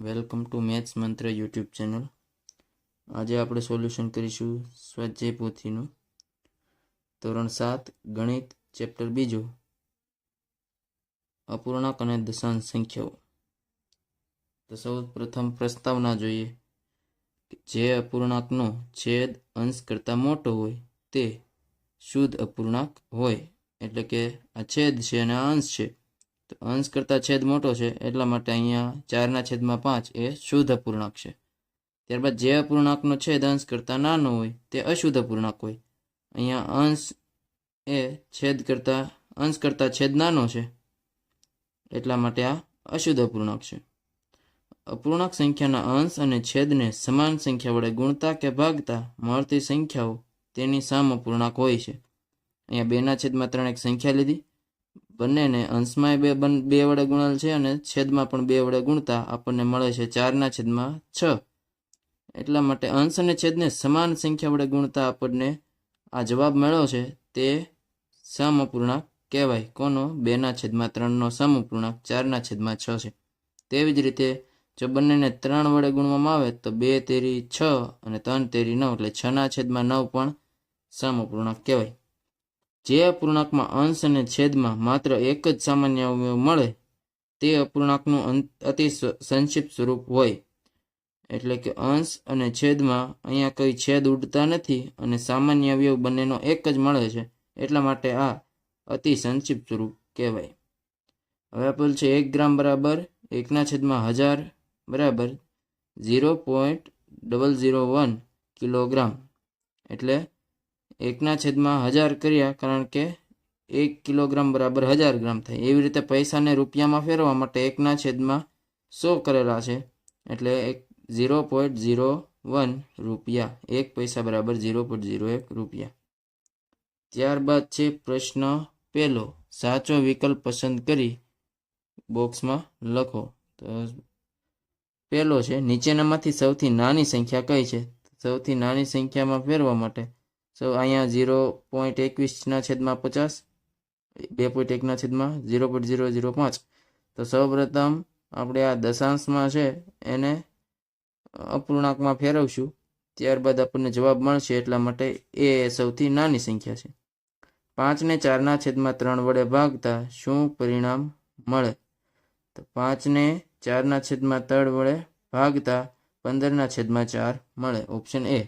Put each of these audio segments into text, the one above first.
Welcome to maths Mantra YouTube channel. આજે આપણે solution કરીશું સ્વાધ્યાય પોથીનું. ધોરણ સાત, ગણિત, ચેપ્ટર બીજો. અપૂર્ણાંક અને દશાંશ સંખ્યાઓ. તો સૌ પ્રથમ પ્રસ્તાવના જોઈએ. જે અપૂર્ણાંકનો છેદ અંશ કરતાં મોટો હોય, તે શુદ્ધ અપૂર્ણાંક હોય. એટલે કે આ છેદ છે અને અંશ છે. તો અંશ કરતાં છેદ મોટો છે, એટલા માટે અહીંયા ચારના છેદમાં પાંચ એ શુદ્ધ અપૂર્ણાંક છે. ત્યારબાદ જે અપૂર્ણાંકનો છેદ અંશ કરતાં નાનો હોય, તે અશુદ્ધ અપૂર્ણાંક હોય. અહીંયા અંશ એ છેદ કરતાં, અંશ કરતાં છેદ નાનો છે, એટલા માટે આ અશુદ્ધ અપૂર્ણાંક છે. અપૂર્ણાંક સંખ્યાના અંશ અને છેદને સમાન સંખ્યા વડે ગુણતા કે ભાગતા મળતી સંખ્યાઓ તેની સામ અપૂર્ણાંક હોય છે. અહીંયા બેના છેદમાં ત્રણ એક સંખ્યા લીધી. બંનેને અંશમાં બે બે વડે ગુણેલ છે અને છેદમાં પણ બે વડે ગુણતા આપણને મળે છે ચારના છેદમાં છ. એટલા માટે અંશ અને છેદને સમાન સંખ્યા વડે ગુણતા આપણને આ જવાબ મળ્યો છે તે સમઅપૂર્ણાંક કહેવાય. કોનો? બેના છેદમાં ત્રણનો સમઅપૂર્ણાંક ચારના છેદમાં છ છે. તેવી જ રીતે જો બંનેને ત્રણ વડે ગુણવામાં આવે તો બે તેરી છ અને ત્રણ તેરી નવ, એટલે છના છેદમાં નવ પણ સમઅપૂર્ણાંક કહેવાય. જે અપૂર્ણાંકમાં અંશ અને છેદમાં માત્ર એક જ સામાન્ય અવયવ મળે, તે અપૂર્ણાંકનું અતિ સંક્ષિપ્ત સ્વરૂપ હોય. એટલે કે અંશ અને છેદમાં અહીંયા કોઈ છેદ ઉડતા નથી અને સામાન્ય અવયવ બંનેનો એક જ મળે છે, એટલા માટે આ અતિ સંક્ષિપ્ત સ્વરૂપ કહેવાય. હવે આપેલ છે એક ગ્રામ બરાબર, એકના છેદમાં હજાર બરાબર, zero point double zero one kilogram. એટલે એકના છેદમાં હજાર કર્યા કારણ કે એક કિલોગ્રામ બરાબર હજાર ગ્રામ થાય. એવી રીતે પૈસાને રૂપિયામાં ફેરવવા માટે એકના છેદમાં સો કરેલા છે. એટલે એક ઝીરો પોઈન્ટ ઝીરો વન રૂપિયા. એક પૈસા બરાબર ઝીરો પોઈન્ટ ઝીરો એક રૂપિયા. ત્યારબાદ છે પ્રશ્ન પહેલો સાચો વિકલ્પ પસંદ કરી બોક્સમાં લખો. તો પહેલો છે, નીચેનામાંથી સૌથી નાની સંખ્યા કઈ છે? સૌથી નાની સંખ્યામાં ફેરવા માટે સો અહીંયા ઝીરો પોઈન્ટ એકવીસના છેદમાં પચાસ, બે પોઈન્ટ એકના છેદમાં ઝીરો પોઈન્ટ ઝીરો ઝીરો પાંચ. તો સૌપ્રથમ આપણે આ દશાંશમાં છે એને અપૂર્ણાંકમાં ફેરવશું. ત્યારબાદ આપણને જવાબ મળશે એટલા માટે એ સૌથી નાની સંખ્યા છે. પાંચને ચારના છેદમાં ત્રણ વડે ભાગતા શું પરિણામ મળે? તો પાંચને ચારના છેદમાં ત્રણ વડે ભાગતા પંદરના છેદમાં ચાર મળે. ઓપ્શન એ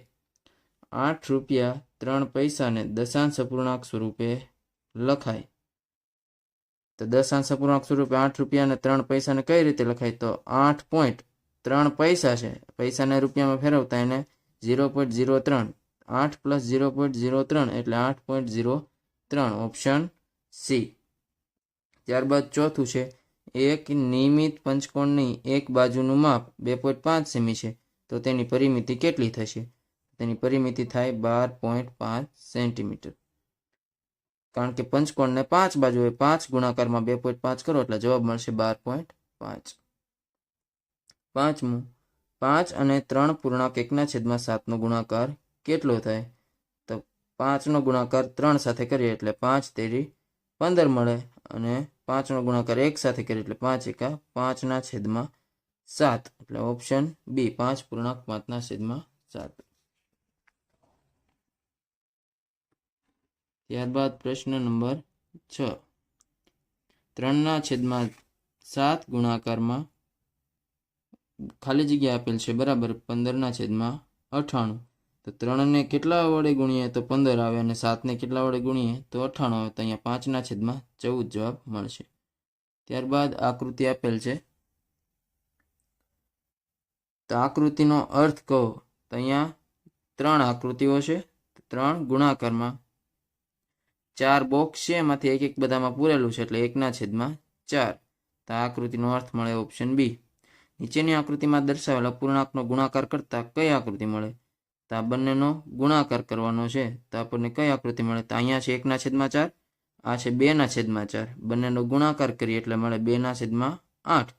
આઠ રૂપિયા ત્રણ પૈસાને દશાંશ અપૂર્ણાંક સ્વરૂપે લખાય. તો દશાંશ અપૂર્ણાંક સ્વરૂપે આઠ રૂપિયાને ત્રણ પૈસાને કઈ રીતે લખાય? તો આઠ પોઈન્ટ ત્રણ પૈસા છે. પૈસાને રૂપિયામાં ફેરવતા એને ઝીરો પોઈન્ટ ઝીરો ત્રણ. આઠ પ્લસ ઝીરો પોઈન્ટ ઝીરો ત્રણ એટલે આઠ પોઈન્ટ ઝીરો ત્રણ. Option C. ત્યારબાદ ચોથું છે. એક નિયમિત પંચકોણની એક બાજુનું માપ બે પોઈન્ટ પાંચ સેમી છે. તો તેની પરિમિતિ કેટલી થશે? તેની પરિમિતિ થાય બાર પોઈન્ટ પાંચ સેન્ટીમીટર. કારણ કે પંચકોણને પાંચ બાજુ હોય પાંચ ગુણાકારમાં બે પોઈન્ટ પાંચ કરો એટલે જવાબ મળશે બાર પોઈન્ટ પાંચ. પાંચમું, પાંચ અને ત્રણ પૂર્ણાંક એકના છેદમાં સાતનો ગુણાકાર કેટલો થાય? તો પાંચનો ગુણાકાર ત્રણ સાથે કરીએ એટલે પાંચ તેરી પંદર મળે અને પાંચનો ગુણાકાર એક સાથે કરીએ એટલે પાંચ એકા પાંચના છેદમાં સાત. એટલે ઓપ્શન બી, પાંચ પૂર્ણાંક પાંચના છેદમાં સાત. ત્યારબાદ પ્રશ્ન નંબર છ. ત્રણના છેદમાં સાત ગુણાકારમાં ખાલી જગ્યા આપેલ છે, બરાબર? પંદરના છેદમાં અઠાણું. તો ત્રણને કેટલા વડે ગુણીએ? તો પંદર આવે અને સાતને કેટલા વડે ગુણીએ? તો અઠાણું આવે. તો અહીંયા પાંચના છેદમાં ચૌદ જવાબ મળશે. ત્યારબાદ આકૃતિ આપેલ છે. તો આકૃતિનો અર્થ કહો. તો અહીંયા ત્રણ આકૃતિઓ છે. ત્રણ ગુણાકારમાં ચાર બોક્સ છે, એમાંથી એક એક બધામાં પૂરેલું છે, એટલે એકના છેદમાં ચાર. તો આ આકૃતિનો અર્થ મળે ઓપ્શન બી નીચેની આકૃતિમાં દર્શાવેલ અપૂર્ણાંકનો ગુણાકાર કરતા કઈ આકૃતિ મળે? તો આ બંનેનો ગુણાકાર કરવાનો છે. તો આપણને કઈ આકૃતિ મળે? તો અહીંયા છે એકના છેદમાં ચાર, આ છે બેના છેદમાં ચાર. બંનેનો ગુણાકાર કરીએ એટલે મળે બેના છેદમાં આઠ.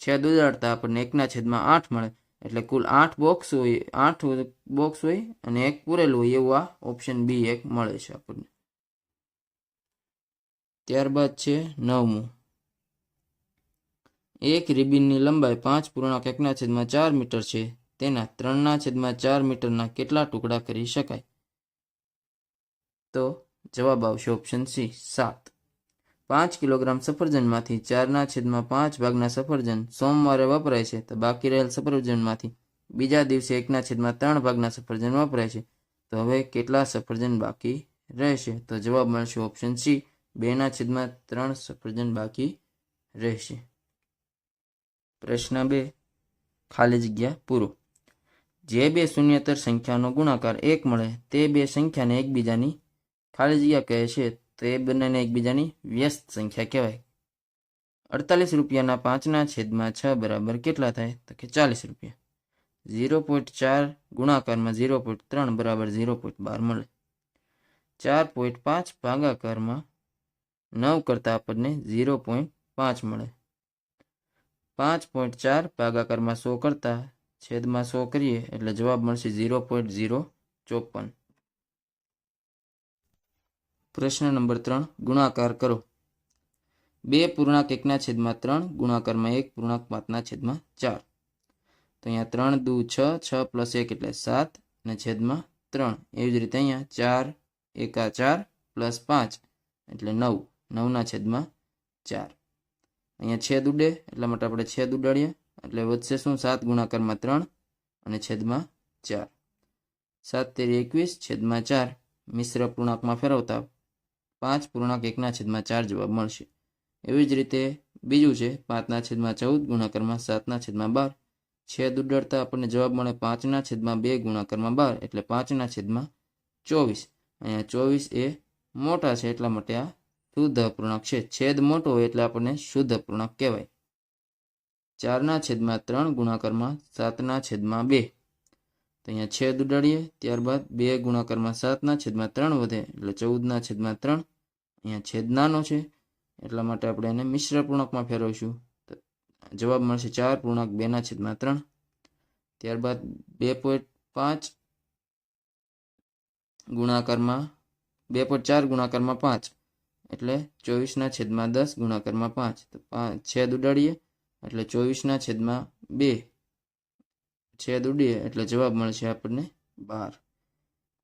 છેદ ઉદાડતા આપણને એકના છેદમાં આઠ મળે. એટલે કુલ આઠ બોક્સ હોય, આઠ બોક્સ હોય અને એક પૂરેલું હોય, એવું આ ઓપ્શન બી એક મળે છે આપણને. ત્યારબાદ છે નવમું. એક રિબિનની લંબાઈ પાંચ પૂર્ણાંક એકના છેદમાં ચાર મીટર છે. તેના ત્રણના છેદમાં ચાર મીટરના કેટલા ટુકડા કરી શકાય? તો જવાબ આવશે ઓપ્શન સી, સાત. પાંચ કિલોગ્રામ સફરજનમાંથી ચારના છેદમાં પાંચ ભાગના સફરજન સોમવારે વપરાય છે તો બાકી રહેલ સફરજનમાંથી બીજા દિવસે એકના છેદમાં ત્રણ ભાગના સફરજન વપરાય છે. તો હવે કેટલા સફરજન બાકી રહેશે? તો જવાબ મળશે ઓપ્શન સી બેના છેદમાં ત્રણ સફરજન બાકી રહેશે. પ્રશ્ન બે, ખાલી જગ્યા પૂરો. જે બે શૂન્યતર સંખ્યાનો ગુણાકાર એક મળે, તે બે સંખ્યાને એકબીજાની ખાલી જગ્યા કહે છે, તે બંનેને એકબીજાની વ્યસ્ત સંખ્યા કહેવાય. અડતાલીસ રૂપિયાના પાંચના છેદમાં છ બરાબર કેટલા થાય? તો કે ચાલીસ રૂપિયા. ઝીરો પોઈન્ટ ચાર ગુણાકારમાં ઝીરો પોઈન્ટ ત્રણ બરાબર ઝીરો પોઈન્ટ બાર મળે. ચાર પોઈન્ટ પાંચ ભાગાકારમાં નવ કરતાં આપણને ઝીરો પોઈન્ટ પાંચ મળે. પાંચ પોઈન્ટ ચાર ભાગાકારમાં સો કરતાં છેદમાં સો કરીએ એટલે જવાબ મળશે ઝીરો પોઈન્ટ ઝીરો ચોપન. પ્રશ્ન નંબર ત્રણ, ગુણાકાર કરો. બે પૂર્ણાંક એકના છેદમાં ત્રણ, ગુણાકારમાં એક, પૂર્ણાંક પાંચના છેદમાં ચાર. તો અહીંયા ત્રણ દુ છ છ પ્લસ એક એટલે સાત અને છેદમાં ત્રણ. એવી જ રીતે અહીંયા ચાર, એકા ચાર પ્લસ પાંચ એટલે નવ. નવના છેદમાં ચાર. અહીંયા છેદ ઉડે, એટલા માટે આપણે છેદ ઉડાડીએ. એટલે વધશે શું? સાત ગુણાકારમાં ત્રણ અને છેદમાં ચાર. સાત તેરી એકવીસ, છેદમાં ચાર. મિશ્ર પૂર્ણાંકમાં ફેરવતા પાંચ પૂર્ણાંક એકના છેદમાં ચાર જવાબ મળશે. એવી જ રીતે બીજું છે, પાંચના છેદમાં ચૌદ ગુણાકારમાં સાતના છેદમાં બાર. છેદ ઉડાડતા આપણને જવાબ મળે પાંચના છેદમાં બે ગુણાકારમાં બાર, એટલે પાંચના છેદમાં ચોવીસ. અહીંયા ચોવીસ એ મોટા છે, એટલા માટે આ શુદ્ધ અપૂર્ણાંક છે. છેદ મોટો હોય એટલે આપણને શુદ્ધ અપૂર્ણાંક કહેવાય. ચારના છેદમાં ત્રણ ગુણાકારમાં સાતના છેદમાં બે. તો અહીંયા છેદ ઉડાડીએ, ત્યારબાદ બે ગુણાકારમાં સાતના છેદમાં ત્રણ વધે એટલે ચૌદના છેદમાં ત્રણ. અહીંયા છેદ નાનો છે, એટલા માટે આપણે એને મિશ્ર પૂર્ણાંકમાં ફેરવીશું. તો જવાબ મળશે ચાર પૂર્ણાંક, બેના છેદમાં ત્રણ. ત્યારબાદ બે પોઈન્ટ પાંચ ગુણાકારમાં, બે પોઈન્ટ ચાર ગુણાકારમાં પાંચ. એટલે ચોવીસના છેદમાં દસ ગુણાકારમાં પાંચ. તો પાંચ છેદ ઉડાડીએ, એટલે ચોવીસના છેદમાં બે. છેદ ઉડીએ, એટલે જવાબ મળશે આપણને બાર.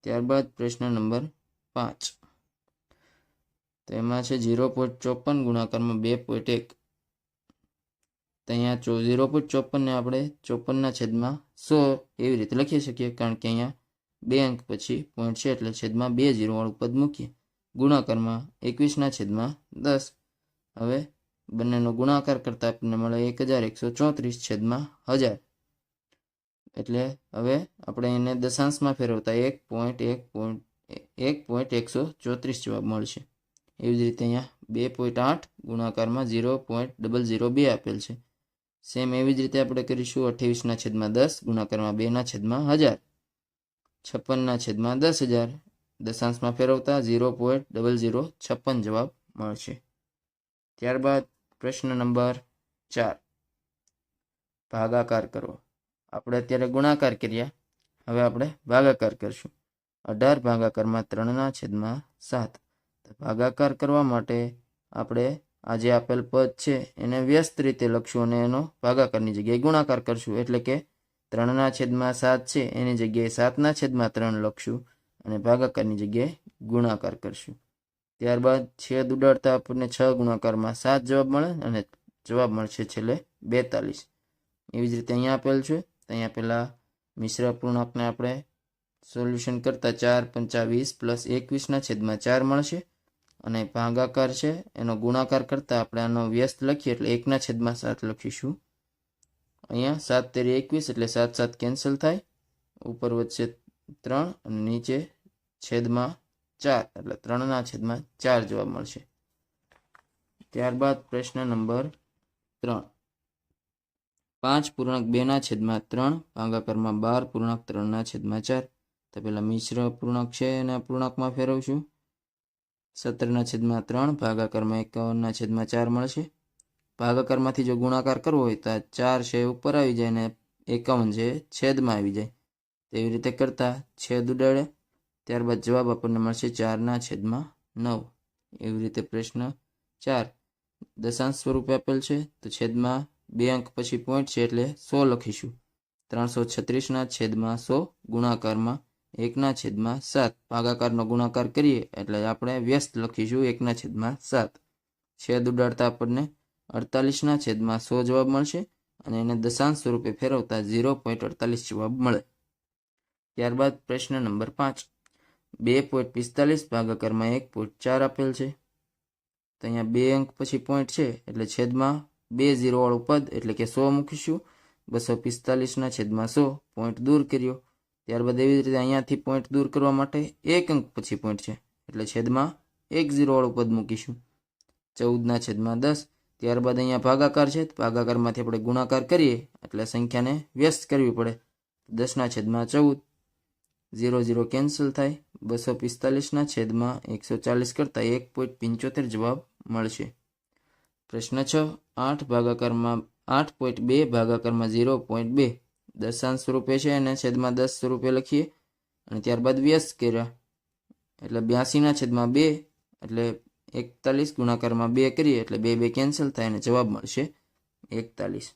ત્યારબાદ પ્રશ્ન નંબર પાંચ. તો એમાં છે ઝીરો પોઈન્ટ ચોપન ગુણાકારમાં બે પોઈન્ટ એક. તો અહીંયા ચો ઝીરો પોઈન્ટ ચોપનને આપણે ચોપનના છેદમાં સો એવી રીતે લખી શકીએ, કારણ કે અહીંયા બે અંક પછી પોઈન્ટ છે, એટલે છેદમાં બે ઝીરોવાળું પદ મૂકીએ. ગુણાકારમાં એકવીસના છેદમાં દસ. હવે બંનેનો ગુણાકાર કરતાં આપણને મળે એક હજાર એકસો ચોત્રીસ છેદમાં હજાર. એટલે હવે આપણે એને દશાંશમાં ફેરવતા એક પોઈન્ટ એક પોઈન્ટ એક પોઈન્ટ એકસો ચોત્રીસ જવાબ મળશે. એવી જ રીતે અહીંયા બે પોઈન્ટ આઠ ગુણાકારમાં ઝીરો પોઈન્ટ ડબલ ઝીરો બે આપેલ છે. સેમ એવી જ રીતે આપણે કરીશું અઠ્યાવીસના છેદમાં દસ ગુણાકારમાં બેના છેદમાં હજાર. છપ્પનના છેદમાં દસ હજાર. દશાંશમાં ફેરવતા ઝીરો પોઈન્ટ ડબલ ઝીરો છપ્પન જવાબ મળશે. ત્યારબાદ પ્રશ્ન નંબર ચાર. ભાગાકાર કરો. આપણે અત્યારે ગુણાકાર કર્યા. હવે આપણે ભાગાકાર કરશું. અઢાર ભાગાકારમાં ત્રણના છેદમાં સાત. ભાગાકાર કરવા માટે આપણે આ જે આપેલ પદ છે, એને વ્યસ્ત રીતે લખશું અને એનો ભાગાકારની જગ્યાએ ગુણાકાર કરશું. એટલે કે ત્રણના છેદમાં સાત છે, એની જગ્યાએ સાતના છેદમાં ત્રણ લખશું. અને ભાગાકારની જગ્યાએ ગુણાકાર કરશું. ત્યારબાદ છેદ ઉડાડતા આપણને છ ગુણાકારમાં સાત જવાબ મળે અને જવાબ મળશે છેલ્લે બેતાલીસ. એવી જ રીતે અહીંયા આપેલ છે. અહીંયા પહેલાં મિશ્ર પૂર્ણાંકને આપણે સોલ્યુશન કરતાં ચાર પંચાવીસ પ્લસ એકવીસના છેદમાં ચાર મળશે અને ભાગાકાર છે એનો ગુણાકાર કરતાં આપણે આનો વ્યસ્ત લખીએ એટલે એકના છેદમાં સાત લખીશું. અહીંયા સાત તેરી એકવીસ એટલે સાત સાત કેન્સલ થાય. ઉપર વચ્ચે ત્રણ અને નીચે છેદમાં ચાર, એટલે ત્રણના છેદમાં ચાર જવાબ મળશે. ત્યારબાદ પ્રશ્ન નંબર ત્રણ. પાંચ પૂર્ણાંક બેના છેદમાં ત્રણ, ભાગાકારમાં બાર પૂર્ણાંક ત્રણના છેદમાં ચાર. તો પેલા મિશ્ર પૂર્ણાંક છે એને પૂર્ણાંકમાં ફેરવશું. સત્તરના છેદમાં ત્રણ, ભાગાકારમાં એકાવનના છેદમાં ચાર મળશે. ભાગાકારમાંથી જો ગુણાકાર કરવો હોય તો ચાર છે ઉપર આવી જાય ને એકાવન છે છેદમાં આવી જાય. તેવી રીતે કરતાં છેદ ઉડાડે. ત્યારબાદ જવાબ આપણને મળશે ચારના છેદમાં નવ. એવી રીતે પ્રશ્ન ચાર. દશાંશ સ્વરૂપે આપેલ છે, તો છેદમાં બે અંક પછી પોઈન્ટ છે એટલે સો લખીશું. ત્રણસો છત્રીસના છેદમાં સો, ગુણાકારમાં એકના છેદમાં સાત. ભાગાકારનો ગુણાકાર કરીએ એટલે આપણે વ્યસ્ત લખીશું એકના છેદમાં સાત. છેદ ઉડાડતા આપણને અડતાલીસના છેદમાં સો જવાબ મળશે અને એને દશાંશ સ્વરૂપે ફેરવતા ઝીરો પોઈન્ટ અડતાલીસ જવાબ મળે. ત્યારબાદ પ્રશ્ન નંબર પાંચ. બે પોઈન્ટ પિસ્તાલીસ ભાગાકારમાં એક પોઈન્ટ ચાર આપેલ છે. તો અહીંયા બે અંક પછી પોઈન્ટ છે, એટલે છેદમાં બે ઝીરોવાળું પદ, એટલે કે સો મૂકીશું. બસો પિસ્તાલીસના છેદમાં સો પોઈન્ટ દૂર કર્યો. ત્યારબાદ એવી રીતે અહીંયાથી પોઈન્ટ દૂર કરવા માટે એક અંક પછી પોઈન્ટ છે, એટલે છેદમાં એક ઝીરોવાળું પદ મૂકીશું. ચૌદના છેદમાં દસ, ત્યારબાદ અહીંયા ભાગાકાર છે ભાગાકારમાંથી આપણે ગુણાકાર કરીએ, એટલે સંખ્યાને વ્યસ્ત કરવી પડે. દસના છેદમાં ચૌદ ઝીરો ઝીરો કેન્સલ થાય. બસો પિસ્તાલીસના છેદમાં એકસો ચાલીસ કરતાં એક પોઈન્ટ પંચોતેર જવાબ મળશે. પ્રશ્ન છ. આઠ ભાગાકારમાં, આઠ પોઈન્ટ બે ભાગાકારમાં ઝીરો પોઈન્ટ બે. દશાંશ સ્વરૂપે છે અને છેદમાં દસ સ્વરૂપે લખીએ. અને ત્યારબાદ વ્યસ્ત કર્યા. એટલે બ્યાસીના છેદમાં બે, એટલે એકતાલીસ ગુણાકારમાં બે કરીએ, એટલે બે બે કેન્સલ થાય અને જવાબ મળશે એકતાલીસ.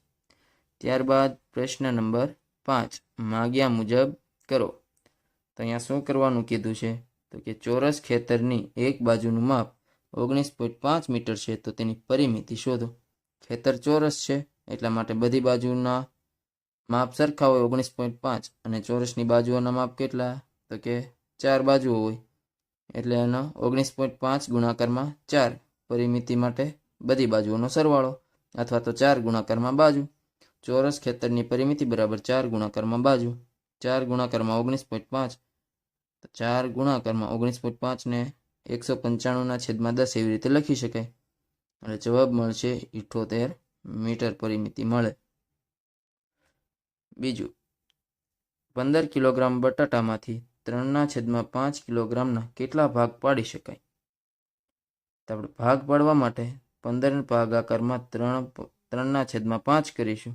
ત્યારબાદ પ્રશ્ન નંબર પાંચ. માગ્યા મુજબ કરો. તો અહીંયા શું કરવાનું કીધું છે? તો કે ચોરસ ખેતરની એક બાજુનું માપ ઓગણીસ પોઈન્ટ પાંચ મીટર છે, તો તેની પરિમિતિ શોધો. ખેતર ચોરસ છે, એટલા માટે બધી બાજુના માપ સરખા હોય ઓગણીસ પોઈન્ટ પાંચ અને ચોરસની બાજુઓના માપ કેટલા? તો કે ચાર બાજુઓ હોય. એટલે એનો ઓગણીસ પોઈન્ટ પાંચ ગુણાકારમાં ચાર પરિમિતિ માટે બધી બાજુઓનો સરવાળો અથવા તો ચાર ગુણાકારમાં બાજુ. ચોરસ ખેતરની પરિમિતિ બરાબર ચાર ગુણાકારમાં બાજુ. ચાર ગુણાકારમાં ઓગણીસ પોઈન્ટ પાંચ ચાર ગુણાકારમાં ઓગણીસ પોઈન્ટ પાંચને એકસો પંચાણુંના છેદમાં દસ એવી રીતે લખી શકાય. અને જવાબ મળશે ઇઠોતેર મીટર પરિમિતિ મળે. બીજું, પંદર કિલોગ્રામ બટાટામાંથી ત્રણના છેદમાં પાંચ કિલોગ્રામના કેટલા ભાગ પાડી શકાય? તો આપણે ભાગ પાડવા માટે પંદર ભાગાકારમાં ત્રણ ત્રણના છેદમાં પાંચ કરીશું.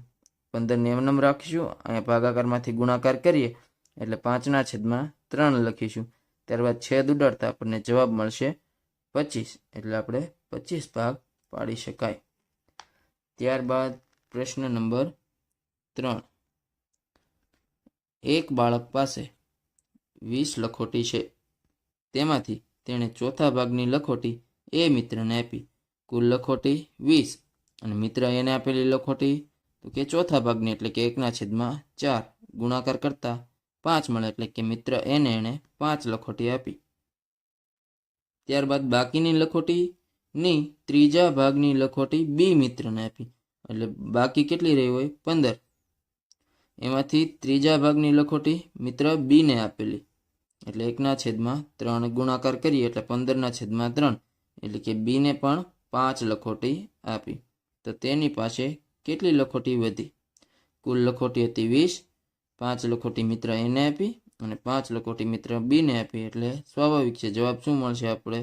પંદરને એમનેમ રાખીશું અને ભાગાકારમાંથી ગુણાકાર કરીએ. એટલે પાંચના છેદમાં ત્રણ લખીશું. ત્યારબાદ છેદ ઉડાડતા આપણને જવાબ મળશે પચીસ. એટલે આપણે પચીસ ભાગ પાડી શકાય. ત્યારબાદ પ્રશ્ન નંબર ત્રણ. એક બાળક પાસે વીસ લખોટી છે. તેમાંથી તેણે ચોથા ભાગની લખોટી એ મિત્રને આપી. કુલ લખોટી વીસ અને મિત્ર એને આપેલી લખોટી. તો કે ચોથા ભાગની એટલે કે એકના છેદમાં ચાર ગુણાકાર કરતા પાંચ મળે એટલે કે મિત્ર એને એણે પાંચ લખોટી આપી. ત્યારબાદ બાકીની લખોટીની ત્રીજા ભાગની લખોટી બી મિત્રને આપી. એટલે બાકી કેટલી રહી હોય? પંદર. એમાંથી ત્રીજા ભાગની લખોટી મિત્ર બીને આપેલી. એટલે એકના છેદમાં ત્રણ ગુણાકાર કરીએ એટલે પંદરના છેદમાં ત્રણ. એટલે કે બીને પણ પાંચ લખોટી આપી. તો તેની પાસે કેટલી લખોટી વધી? કુલ લખોટી હતી વીસ પાંચ લખોટી મિત્ર એને આપી અને પાંચ લખોટી મિત્ર બીને આપી. એટલે સ્વાભાવિક છે, જવાબ શું મળશે આપણે?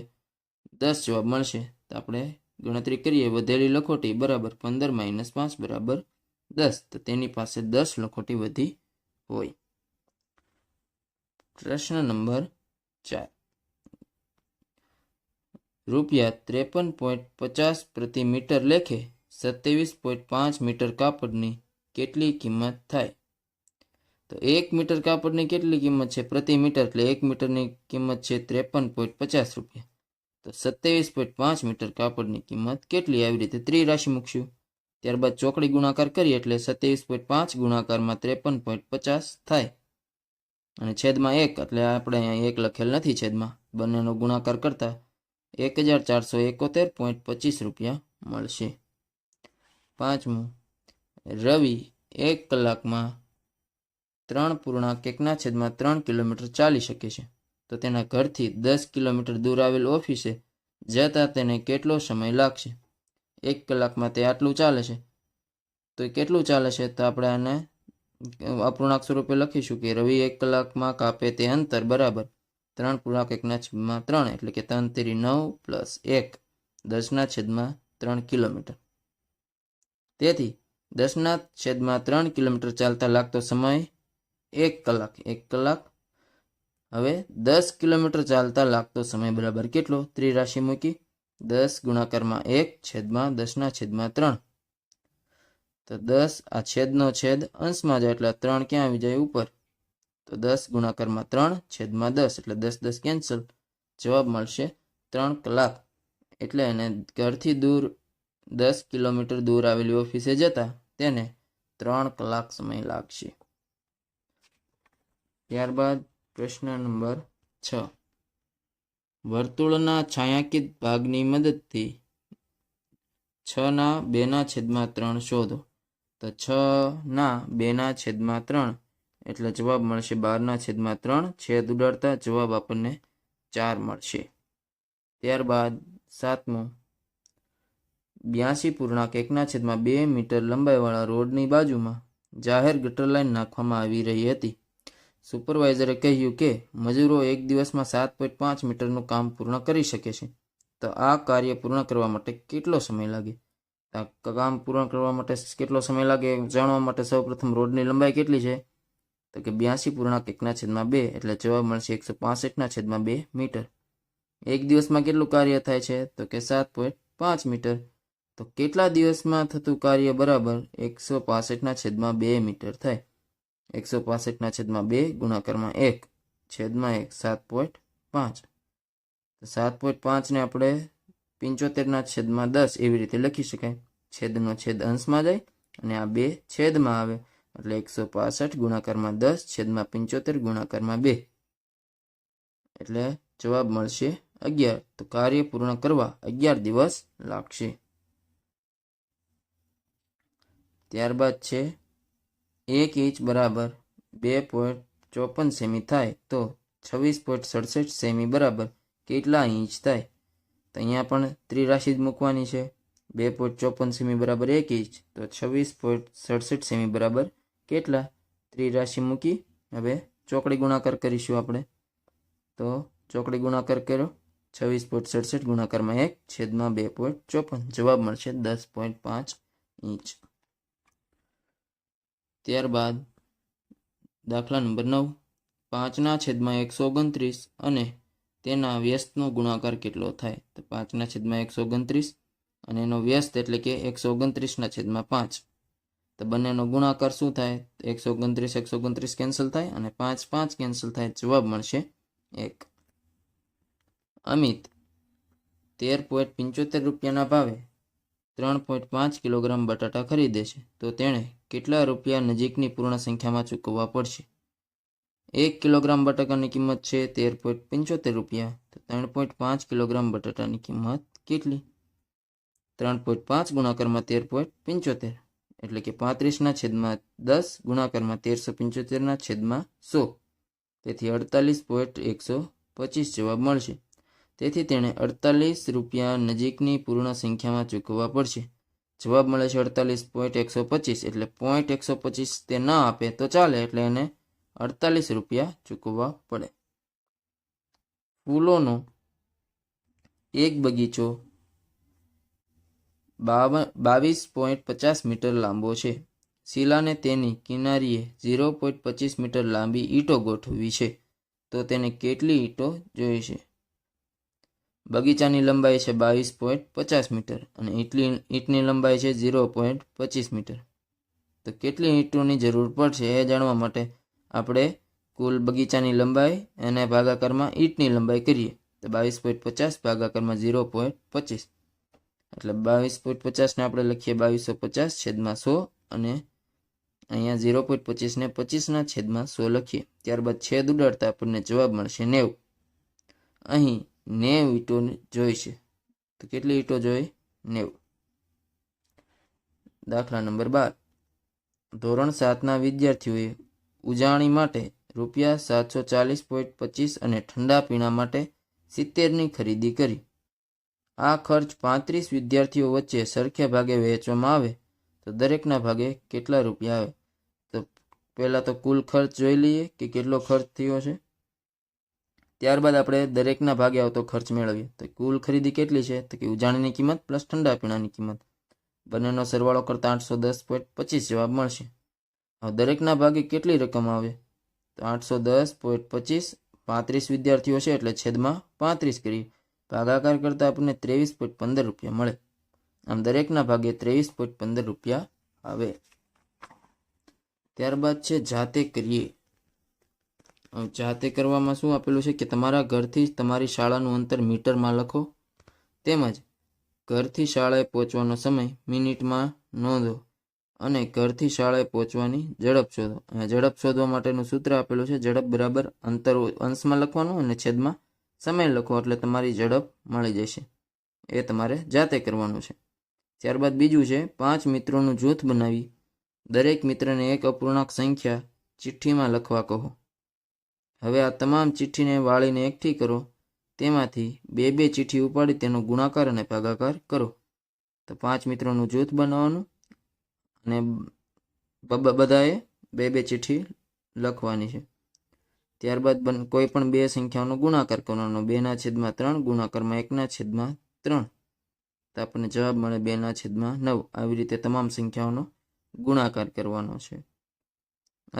દસ જવાબ મળશે. તો આપણે ગણતરી કરીએ, વધેલી લખોટી બરાબર પંદર માઇનસ પાંચ બરાબર દસ. તો તેની પાસે દસ લખોટી વધી હોય. પ્રશ્ન નંબર ચાર. રૂપિયા ત્રેપન પોઈન્ટ પચાસ પ્રતિ મીટર લેખે સત્યાવીસ પોઈન્ટ પાંચ મીટર કાપડની કેટલી કિંમત થાય? તો એક મીટર કાપડની કેટલી કિંમત છે? પ્રતિ મીટર એટલે એક મીટરની કિંમત છે ત્રેપન પોઈન્ટ પચાસ રૂપિયા. તો સત્યાવીસ પોઈન્ટ પાંચ મીટર કાપડની કિંમત કેટલી આવી રીતે? ત્રિરાશિ મૂકશું ત્યારબાદ ચોકડી ગુણાકાર કરીએ એટલે સત્યાવીસ પોઈન્ટ પાંચ ગુણાકારમાં ત્રેપન પોઈન્ટ પચાસ થાય. અને છેદમાં એક, એટલે આપણે અહીંયા એક લખેલ નથી છેદમાં. બંનેનો ગુણાકાર કરતા એક હજાર ચારસો એકોતેર પોઈન્ટ પચીસ રૂપિયા મળશે. પાંચમું, રવિ એક કલાકમાં ત્રણ પૂર્ણાંક એકના છેદમાં ત્રણ કિલોમીટર ચાલી શકે છે. તો તેના ઘરથી દસ કિલોમીટર દૂર આવેલ ઓફિસે જતાં તેને કેટલો સમય લાગશે? એક કલાકમાં તે આટલું ચાલે છે. તો એ કેટલું ચાલે છે? તો આપણે આને અપૂર્ણાંક સ્વરૂપે લખીશું કે રવિ એક કલાકમાં કાપે તે અંતર બરાબર ત્રણ પૂર્ણાંક એકના છેદમાં ત્રણ એટલે કે ત્રણ તેરી નવ પ્લસ એક દસના છેદમાં ત્રણ કિલોમીટર. તેથી દસના છેદમાં ત્રણ કિલોમીટર ચાલતા લાગતો સમય એક કલાક એક કલાક. હવે દસ કિલોમીટર ચાલતા લાગતો સમય બરાબર કેટલો? ત્રિરાશિ મૂકી દસ ગુણાકારમાં એક છેદમાં દસના છેદમાં ત્રણ. તો દસ આ છેદનો છેદ અંશમાં જાય એટલે ત્રણ ક્યાં આવી જાય ઉપર? તો દસ ગુણાકારમાં ત્રણ છેદમાં દસ એટલે દસ દસ કેન્સલ જવાબ મળશે ત્રણ કલાક. એટલે એને ઘરથી દૂર, દસ કિલોમીટર દૂર આવેલી ઓફિસે જતા તેને ત્રણ કલાક સમય લાગશે. ત્યારબાદ પ્રશ્ન નંબર છ. વર્તુળના છાંયાંકિત ભાગની મદદથી છ ના બેના છેદમાં ત્રણ શોધો. તો છ ના બેના છેદમાં ત્રણ એટલે જવાબ મળશે બારના છેદમાં ત્રણ. છેદ ઉડાડતા જવાબ આપણને ચાર મળશે. ત્યારબાદ સાતમું. બ્યાસી પૂર્ણાંક એકના છેદમાં બે મીટર લંબાઈવાળા રોડની બાજુમાં જાહેર ગટર લાઈન નાખવામાં આવી રહી હતી. સુપરવાઇઝરે કહ્યું કે, મજૂરો એક દિવસમાં સાત પોઈન્ટ પાંચ મીટરનું કામ પૂર્ણ કરી શકે છે. તો આ કાર્ય પૂર્ણ કરવા માટે કેટલો સમય લાગે? કામ પૂર્ણ કરવા માટે કેટલો સમય લાગે જાણવા માટે સૌપ્રથમ રોડની લંબાઈ કેટલી છે? તો કે બ્યાસી પૂર્ણાંક એકના છેદમાં બે, એટલે જવાબ મળશે એકસો પાસઠના છેદમાં બે મીટર. એક દિવસમાં કેટલું કાર્ય થાય છે? તો કે સાત પોઈન્ટ પાંચ મીટર. તો કેટલા દિવસમાં થતું કાર્ય બરાબર એકસો પાસઠના છેદમાં બે મીટર થાય? એકસો પાસઠના છેદમાં બે ગુણાકારમાં એક, છેદમાં એક, સાત પોઈન્ટ પાંચ. સાત પોઈન્ટ પાંચને આપણે પંચોતેરના છેદમાં દસ એવી રીતે લખી શકાય. છેદનો છેદ અંશમાં જાય અને આ બે છેદમાં આવે. એટલે એકસો પાસઠ ગુણાકારમાં દસ, છેદમાં પંચોતેર ગુણાકારમાં બે. એટલે જવાબ મળશે અગિયાર. તો કાર્ય પૂર્ણ કરવા અગિયાર દિવસ લાગશે. ત્યારબાદ છે એક ઇંચ બરાબર બે પોઈન્ટ ચોપન સેમી થાય તો છવ્વીસ પોઈન્ટ સડસઠ સેમી બરાબર કેટલા ઇંચ થાય? તો અહીંયા પણ ત્રિરાશિ જ મૂકવાની છે. બે પોઈન્ટ ચોપન સેમી બરાબર એક ઇંચ તો છવ્વીસ પોઈન્ટ સડસઠ સેમી બરાબર કેટલા? ત્રિરાશિ મૂકી હવે ચોકડી ગુણાકાર કરીશું આપણે. તો ચોકડી ગુણાકાર કર્યો. છવ્વીસ પોઈન્ટ સડસઠ ગુણાકારમાં એક છેદમાં બે પોઈન્ટ ચોપન જવાબ મળશે દસ પોઈન્ટ પાંચ ઇંચ. ત્યારબાદ દાખલા નંબર નવ. પાંચના છેદમાં એકસો ઓગણત્રીસ અને તેના વ્યસ્તનો ગુણાકાર કેટલો થાય? તો પાંચના છેદમાં એકસો ઓગણત્રીસ અને એનો વ્યસ્ત એટલે કે એકસો ઓગણત્રીસના છેદમાં પાંચ. તો બંનેનો ગુણાકાર શું થાય? એકસો ઓગણત્રીસ એકસો ઓગણત્રીસ કેન્સલ થાય અને પાંચ પાંચ કેન્સલ થાય. જવાબ મળશે એક. અમિત, તેર પોઈન્ટ પંચોતેર રૂપિયાના ભાવે ત્રણ પોઈન્ટ પાંચ કિલોગ્રામ બટાટા ખરીદે છે. તો તેણે કેટલા રૂપિયા નજીકની પૂર્ણ સંખ્યામાં ચૂકવવા પડશે? એક કિલોગ્રામ બટાકાની કિંમત છે તેર પોઈન્ટ પંચોતેર રૂપિયા. તો ત્રણ પોઈન્ટ પાંચ કિલોગ્રામ બટાટાની કિંમત કેટલી? ત્રણ પોઈન્ટ પાંચ ગુણાકારમાં તેર પોઈન્ટ પંચોતેર. એટલે કે પાંત્રીસના છેદમાં દસ ગુણાકારમાં તેરસો પંચોતેરના છેદમાં સો. તેથી અડતાલીસ પોઈન્ટ એકસો પચીસ જવાબ મળશે. તેથી તેણે અડતાલીસ રૂપિયા નજીકની પૂર્ણ સંખ્યામાં ચૂકવવા પડશે. જવાબ મળે છે અડતાલીસ પોઈન્ટ એકસો પચીસ. એટલે પોઈન્ટ એકસો પચીસ તે ના આપે તો ચાલે, એટલે એને અડતાલીસ રૂપિયા ચૂકવવા પડે. ફૂલોનો એક બગીચો બાવીસ પોઈન્ટ પચાસ મીટર લાંબો છે. શીલાને તેની કિનારીએ ઝીરો પોઈન્ટ પચીસ મીટર લાંબી ઈંટો ગોઠવી છે. તો તેને કેટલી ઈંટો જોઈશે બગીચાની લંબાઈ છે બાવીસ પોઈન્ટ પચાસ મીટર અને ઈટલી, ઈંટની લંબાઈ છે ઝીરો પોઈન્ટ પચીસ મીટર. તો કેટલી ઈંટોની જરૂર પડશે એ જાણવા માટે આપણે કુલ બગીચાની લંબાઈ અને ભાગાકારમાં ઈંટની લંબાઈ કરીએ. તો બાવીસ પોઈન્ટ પચાસ, ભાગાકારમાં ઝીરો પોઈન્ટ પચીસ. એટલે બાવીસ પોઈન્ટ પચાસને આપણે લખીએ બાવીસો પચાસ છેદમાં સો અને અહીંયા ઝીરો પોઈન્ટ પચીસને પચીસના છેદમાં સો લખીએ. ત્યારબાદ છેદ ઉડાડતા આપણને જવાબ મળશે નેવું. અહીં નેવ ઈંટો જોઈશે તો કેટલી ઈંટો જોઈ? નેવું. દાખલા નંબર બાર. ધોરણ સાતના વિદ્યાર્થીઓએ ઉજાણી માટે રૂપિયા સાતસો ચાલીસ પોઈન્ટ પચીસ અને ઠંડા પીણા માટે સિત્તેરની ખરીદી કરી. આ ખર્ચ પાંત્રીસ વિદ્યાર્થીઓ વચ્ચે સરખે ભાગે વહેંચવામાં આવે તો દરેકના ભાગે કેટલા રૂપિયા આવે? તો પહેલાં તો કુલ ખર્ચ જોઈ લઈએ કે કેટલો ખર્ચ થયો છે. ત્યારબાદ આપણે દરેકના ભાગે આવતો ખર્ચ મેળવીએ. તો કુલ ખરીદી કેટલી છે? તો કે ઉજાણીની કિંમત પ્લસ ઠંડા પીણાની કિંમત. બંનેનો સરવાળો કરતાં આઠસો દસ પોઈન્ટ પચીસ જવાબ મળશે. હવે દરેકના ભાગે કેટલી રકમ આવે? તો આઠસો દસ પોઈન્ટ પચીસ પાંત્રીસ વિદ્યાર્થીઓ છે એટલે છેદમાં પાંત્રીસ કરી ભાગાકાર કરતાં આપણને ત્રેવીસ પોઈન્ટ પંદર રૂપિયા મળે. આમ દરેકના ભાગે ત્રેવીસ પોઈન્ટ પંદર રૂપિયા આવે. ત્યારબાદ છે જાતે કરીએ. જાતે કરવામાં શું આપેલું છે કે તમારા ઘરથી તમારી શાળાનું અંતર મીટરમાં લખો. તેમજ ઘરથી શાળાએ પહોંચવાનો સમય મિનિટમાં નોંધો અને ઘરથી શાળાએ પહોંચવાની ઝડપ શોધો. ઝડપ શોધવા માટેનું સૂત્ર આપેલું છે, ઝડપ બરાબર અંતર અંશમાં લખવાનું અને છેદમાં સમય લખો એટલે તમારી ઝડપ મળી જશે. એ તમારે જાતે કરવાનું છે. ત્યારબાદ બીજું છે, પાંચ મિત્રોનું જૂથ બનાવી દરેક મિત્રને એક અપૂર્ણાંક સંખ્યા ચિઠ્ઠીમાં લખવા કહો. હવે આ તમામ ચિઠ્ઠીને વાળીને એકઠી કરો. તેમાંથી બે બે ચિઠ્ઠી ઉપાડી તેનો ગુણાકાર અને ભાગાકાર કરો. તો પાંચ મિત્રોનું જૂથ બનાવવાનું અને બધાએ બે બે ચિઠ્ઠી લખવાની છે. ત્યારબાદ કોઈ પણ બે સંખ્યાઓનો ગુણાકાર કરવાનો. બેના છેદમાં ત્રણ, ગુણાકારમાં એકના છેદમાં ત્રણ. તો આપણને જવાબ મળે બેના છેદમાં નવ. આવી રીતે તમામ સંખ્યાઓનો ગુણાકાર કરવાનો છે.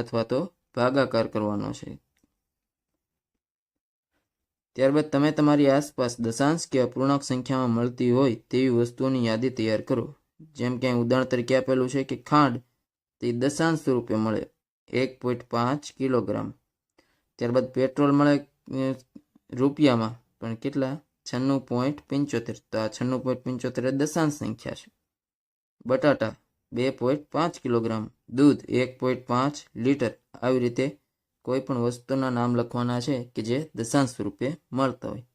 અથવા તો ભાગાકાર કરવાનો છે. ત્યારબાદ તમે તમારી આસપાસ દશાંશ કે અપૂર્ણાંક સંખ્યામાં મળતી હોય તેવી વસ્તુઓની યાદી તૈયાર કરો. જેમ કે ઉદાહરણ તરીકે આપેલું છે કે ખાંડ તે દશાંશ સ્વરૂપે મળે, એક પોઈન્ટ પાંચ કિલોગ્રામ. ત્યારબાદ પેટ્રોલ મળે રૂપિયામાં, પણ કેટલા? છન્નું પોઈન્ટ પંચોતેર. તો આ છન્નું પોઈન્ટ પંચોતેર દશાંશ સંખ્યા છે. બટાટા, બે પોઈન્ટ પાંચ કિલોગ્રામ. દૂધ, એક પોઈન્ટ પાંચ લીટર. આવી રીતે કોઈ પણ વસ્તુના નામ લખવાના છે કે જે દશાંશ સ્વરૂપે મળતા હોય.